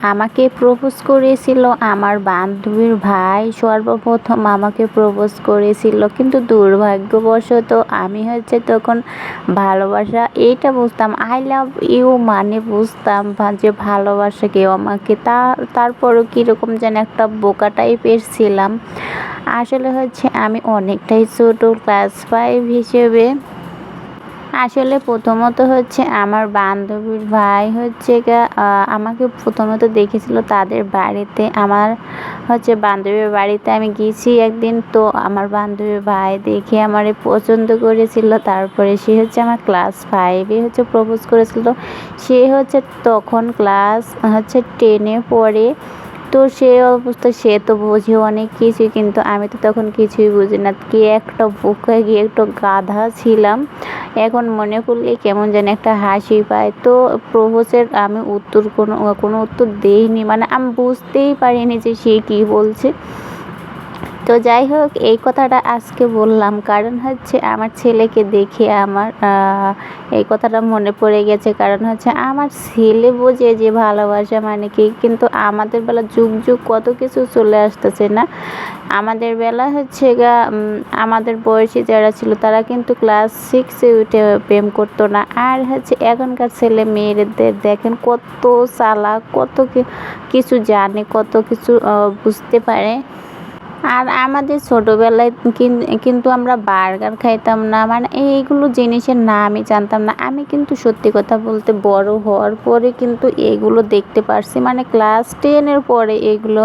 আমাকে প্রপোজ করেছিল আমার বান্ধবীর ভাই। সর্বপ্রথম আমাকে প্রপোজ করেছিল, কিন্তু দুর্ভাগ্যবশত আমি হচ্ছে তখন ভালোবাসা এইটা বুঝতাম আই লাভ ইউ মানে বুঝতাম যে ভালোবাসা কেউ আমাকে। তা, তারপরও কীরকম যেন একটা বোকা টাইপের ছিলাম। আসলে হচ্ছে আমি অনেকটাই ছোটো ক্লাস ফাইভ হিসেবে আসলে প্রথমত হচ্ছে আমার বান্ধবীর ভাই হচ্ছে আমাকে প্রথমত দেখেছিল তাদের বাড়িতে। আমার হচ্ছে বান্ধবীর বাড়িতে আমি গেছি একদিন, তো আমার বান্ধবীর ভাই দেখে আমারে পছন্দ করেছিল। তারপরে সে হচ্ছে আমার ক্লাস ফাইভে হচ্ছে প্রপোজ করেছিল। সে হচ্ছে তখন ক্লাস হচ্ছে টেনে পড়ে। তো সে অবস্থা, সে তো বোঝে অনেক কিছু কিন্তু আমি তো তখন কিছুই বুঝি না। কি একটা বোকা গিয়ে একটা গাধা ছিলাম, এখন মনে করলে কেমন যেন একটা হাসি পায়। তো প্রভোসের আমি উত্তর কোনো কোনো উত্তর দেইনি মানে আমি বুঝতেই পারিনি যে সে কী বলছে। তো যাই হোক, এই কথাটা আজকে বললাম। কারণ হচ্ছে আমার ছেলেকে দেখে আমার এই কথাটা মনে পড়ে গেছে। কারণ হচ্ছে আমার ছেলে বোঝে যে ভালোবাসা মানে কি, কিন্তু আমাদের বেলা যুগ যুগ কত কিছু চলে আসতেছে না। আমাদের বেলা হচ্ছে গা আমাদের বয়সী যারা ছিল তারা কিন্তু ক্লাস সিক্সে উঠে প্রেম করতো না। আর হচ্ছে এখনকার ছেলে মেয়েদের দেখেন কত চালাক, কত কিছু জানে, কত কিছু বুঝতে পারে। আর আমাদের ছোটোবেলায় কিন- কিন্তু আমরা বার্গার খাইতাম না। মানে এইগুলো জিনিসের নামই জানতাম না। আমি কিন্তু সত্যি কথা বলতে বড় হওয়ার পরে কিন্তু এগুলো দেখতে পারছি। মানে ক্লাস টেনের পরে এগুলো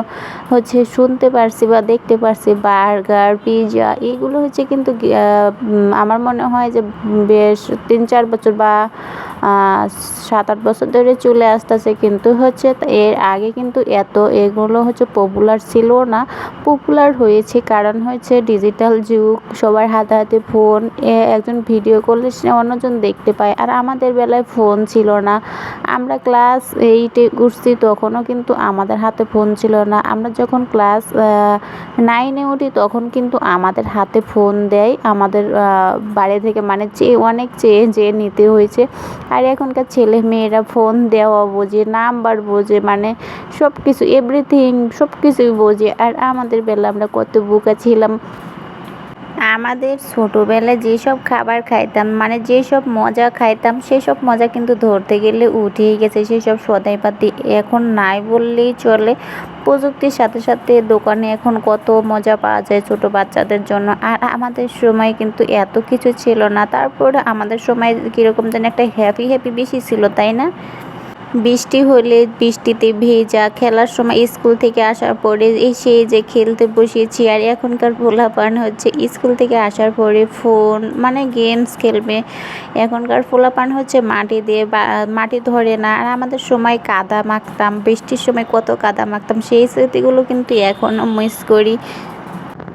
হচ্ছে শুনতে পারছি বা দেখতে পারছি। বার্গার পিৎজা এগুলো হচ্ছে কিন্তু আমার মনে হয় যে বেশ তিন চার বছর বা সাত আট বছর ধরে চলে আসতেছে কিন্তু হচ্ছে এর আগে কিন্তু এত এগুলো হচ্ছে পপুলার ছিল না। পপুলার হয়েছে, কারণ হয়েছে ডিজিটাল যুগ, সবার হাতে হাতে ফোন একজন ভিডিও করলে সে অন্যজন দেখতে পায়। আর আমাদের বেলায় ফোন ছিল না। আমরা ক্লাস এইটে উঠছি, তখনও কিন্তু আমাদের হাতে ফোন ছিল না। আমরা যখন ক্লাস নাইনে উঠি, তখন কিন্তু আমাদের হাতে ফোন দেয়। আমাদের বাড়ি থেকে মানে চেয়ে অনেক চেয়ে যেয়ে নিতে হয়েছে। আর এখনকার ছেলে মেয়েরা ফোন দেওয়া বোঝে নাম্বার বোঝে মানে সব কিছু এভরিথিং সব কিছুই বোঝে। আর আমাদের বেলা আমরা কত বোকা ছিলাম। আমাদের ছোটোবেলায় যেসব খাবার খাইতাম মানে যেসব মজা খাইতাম, সেসব মজা কিন্তু ধরতে গেলে উঠেই গেছে, সেসব সদাই পাতি এখন নাই বললেই চলে। প্রযুক্তির সাথে সাথে দোকানে এখন কত মজা পাওয়া যায় ছোট বাচ্চাদের জন্য। আর আমাদের সময় কিন্তু এত কিছু ছিল না, তারপর আমাদের সময় কীরকম যেন একটা হ্যাপি হ্যাপি বেশি ছিল, তাই না? বৃষ্টি হলে বৃষ্টিতে ভেজা, খেলার সময় স্কুল থেকে আসার পরে এসে যে খেলতে বসেছি আর এখনকার পোলাপান হচ্ছে, স্কুল থেকে আসার পরে ফোন মানে গেমস খেলবে। এখনকার পোলাপান হচ্ছে মাটি দিয়ে মাটি ধরে না। আর আমাদের সময় কাদা মাখতাম, বৃষ্টির সময় কত কাদা মাখতাম, সেই স্মৃতিগুলো কিন্তু এখনও মিস করি।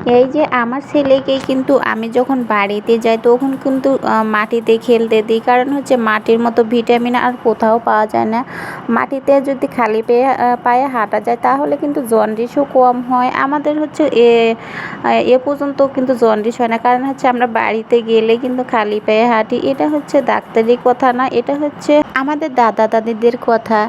এই যে আমার ছেলেকে কিন্তু আমি যখন বাড়িতে যাই তখন কিন্তু মাটিতে খেলতে দিই। কারণ হচ্ছে মাটির মতো ভিটামিন আর কোথাও পাওয়া যায় না। মাটিতে যদি খালি পেয়ে পায়ে হাঁটা যায় তাহলে কিন্তু জন্ডিসও কম হয়। আমাদের হচ্ছে এ এ পর্যন্ত কিন্তু জন্ডিস হয় না। কারণ হচ্ছে আমরা বাড়িতে গেলে কিন্তু খালি পায়ে হাঁটি। এটা হচ্ছে ডাক্তারি কথা না, এটা হচ্ছে আমাদের দাদা দাদিদের কথা।